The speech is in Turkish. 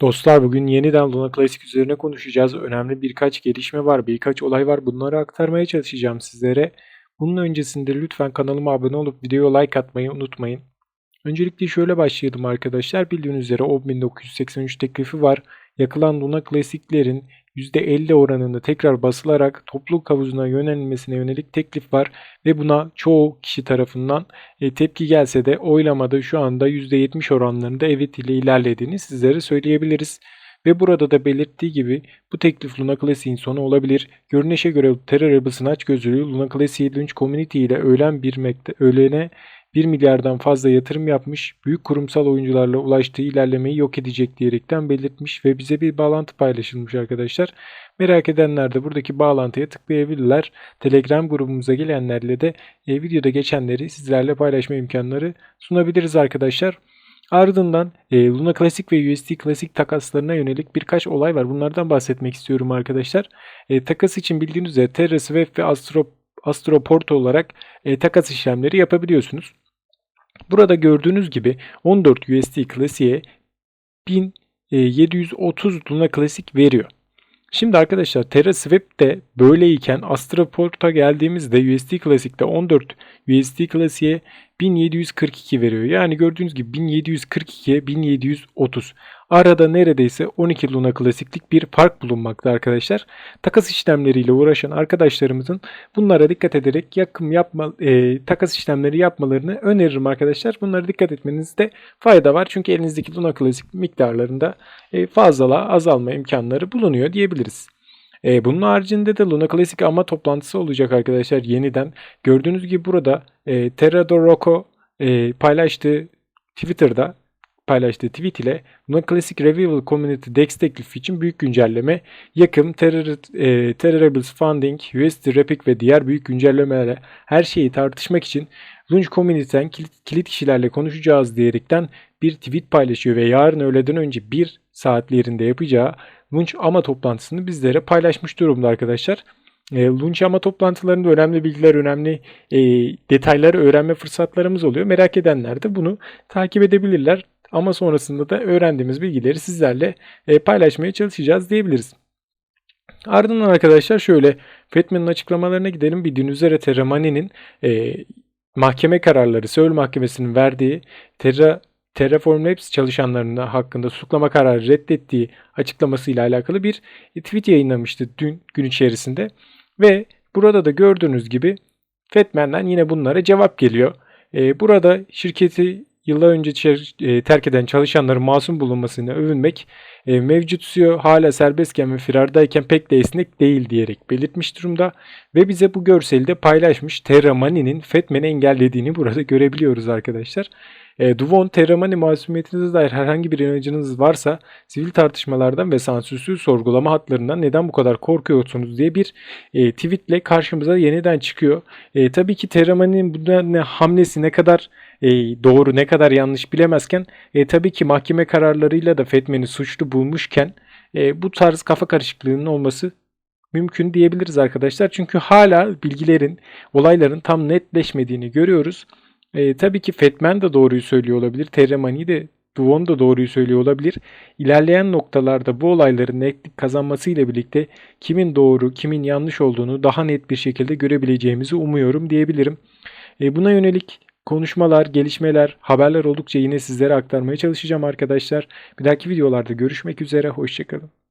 Dostlar bugün yeniden Luna Classic üzerine konuşacağız. Önemli birkaç gelişme var, birkaç olay var. Bunları aktarmaya çalışacağım sizlere. Bunun öncesinde lütfen kanalıma abone olup videoya like atmayı unutmayın. Öncelikle şöyle başlayalım arkadaşlar. Bildiğiniz üzere 10.983 teklifi var. Yakılan Luna Classic'lerin %50 oranında tekrar basılarak topluluk havuzuna yönelmesine yönelik teklif var ve buna çoğu kişi tarafından e, tepki gelse de oylamada şu anda %70 oranlarında evet ile ilerlediğini sizlere söyleyebiliriz. Ve burada da belirttiği gibi bu teklif Luna Classic'in sonu olabilir. Görünüşe göre Terra Rebels'ın aç gözlülüğü Luna Classic'i Launch Community ile öğlen bir mekte, öğlene 1 milyardan fazla yatırım yapmış, büyük kurumsal oyuncularla ulaştığı ilerlemeyi yok edecek diyerekten belirtmiş ve bize bir bağlantı paylaşılmış arkadaşlar. Merak edenler de buradaki bağlantıya tıklayabilirler. Telegram grubumuza gelenlerle de e, videoda geçenleri sizlerle paylaşma imkanları sunabiliriz arkadaşlar. Ardından e, Luna Classic ve USD Classic takaslarına yönelik birkaç olay var. Bunlardan bahsetmek istiyorum arkadaşlar. E, takas için bildiğiniz üzere Terra Swift ve Astro Astroport olarak e, takas işlemleri yapabiliyorsunuz. Burada gördüğünüz gibi 14 USD klasiğe 1730 Luna klasik veriyor. Şimdi arkadaşlar Terra Swift de böyleyken Astroport'a geldiğimizde USD Classic'te 14 USD Classic'e 1742 veriyor. Yani gördüğünüz gibi 1742'ye 1730. Arada neredeyse 12 Luna klasiklik bir fark bulunmakta arkadaşlar. Takas işlemleriyle uğraşan arkadaşlarımızın bunlara dikkat ederek yakım yapma, e, takas işlemleri yapmalarını öneririm arkadaşlar. Bunlara dikkat etmenizde fayda var. Çünkü elinizdeki Luna klasik miktarlarında e, fazla azalma imkanları bulunuyor diyebiliriz. E, bunun haricinde de Luna Classic ama toplantısı olacak arkadaşlar yeniden. Gördüğünüz gibi burada e, Terra do Rocco e, paylaştığı Twitter'da paylaştığı tweet ile Luna Classic Revival Community Dex teklifi için büyük güncelleme, yakım, e, Terrorables Funding, USD Repic ve diğer büyük güncellemelerle her şeyi tartışmak için Launch Community'den kilit, kilit kişilerle konuşacağız diyerekten bir tweet paylaşıyor ve yarın öğleden önce bir saatlerinde yapacağı Launch ama toplantısını bizlere paylaşmış durumda arkadaşlar. E, Launch ama toplantılarında önemli bilgiler, önemli e, detayları öğrenme fırsatlarımız oluyor. Merak edenler de bunu takip edebilirler. Ama sonrasında da öğrendiğimiz bilgileri sizlerle e, paylaşmaya çalışacağız diyebiliriz. Ardından arkadaşlar şöyle Fetman'ın açıklamalarına gidelim. Bildiğiniz üzere Terramani'nin e, mahkeme kararları Seul Mahkemesi'nin verdiği Terra Terraform Labs çalışanlarına hakkında suçlama kararı reddettiği açıklamasıyla alakalı bir tweet yayınlamıştı dün gün içerisinde. Ve burada da gördüğünüz gibi Fetman'dan yine bunlara cevap geliyor. Ee, burada şirketi yıllar önce e, terk eden çalışanların masum bulunmasını övünmek e, mevcut CEO hala serbestken ve firardayken pek de esnek değil diyerek belirtmiş durumda ve bize bu görseli de paylaşmış Terra Money'nin Fetman'i engellediğini burada görebiliyoruz arkadaşlar. E, Duvon, Terramani masumiyetinize dair herhangi bir inancınız varsa sivil tartışmalardan ve sansürsüz sorgulama hatlarından neden bu kadar korkuyorsunuz diye bir e, tweetle karşımıza yeniden çıkıyor. E, tabii ki Terramani'nin bu ne, hamlesi ne kadar e, doğru ne kadar yanlış bilemezken e, tabii ki mahkeme kararlarıyla da Fetmen'i suçlu bulmuşken e, bu tarz kafa karışıklığının olması mümkün diyebiliriz arkadaşlar. Çünkü hala bilgilerin, olayların tam netleşmediğini görüyoruz. E, tabii ki Fetman da doğruyu söylüyor olabilir. Terremani de Duvon da doğruyu söylüyor olabilir. İlerleyen noktalarda bu olayların netlik kazanmasıyla birlikte kimin doğru, kimin yanlış olduğunu daha net bir şekilde görebileceğimizi umuyorum diyebilirim. E, buna yönelik konuşmalar, gelişmeler, haberler oldukça yine sizlere aktarmaya çalışacağım arkadaşlar. Bir dahaki videolarda görüşmek üzere. Hoşçakalın.